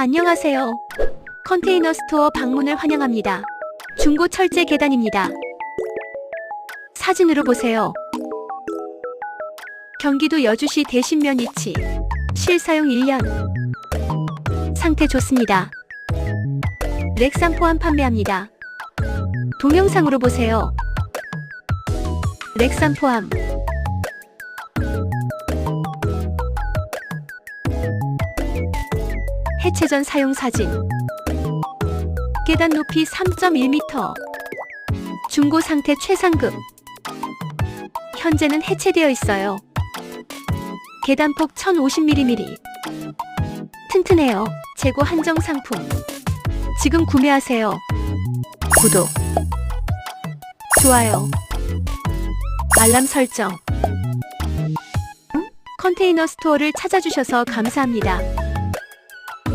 안녕하세요. 컨테이너 스토어 방문을 환영합니다. 중고 철제 계단입니다. 사진으로 보세요. 경기도 여주시 대신면 위치. 실사용 1년. 상태 좋습니다. 렉산 포함 판매합니다. 동영상으로 보세요. 렉산 포함. 해체 전 사용 사진. 계단 높이 3.1m. 중고 상태 최상급. 현재는 해체되어 있어요. 계단 폭 1050mm. 튼튼해요. 재고 한정 상품. 지금 구매하세요. 구독. 좋아요. 알람 설정. 컨테이너 스토어를 찾아주셔서 감사합니다.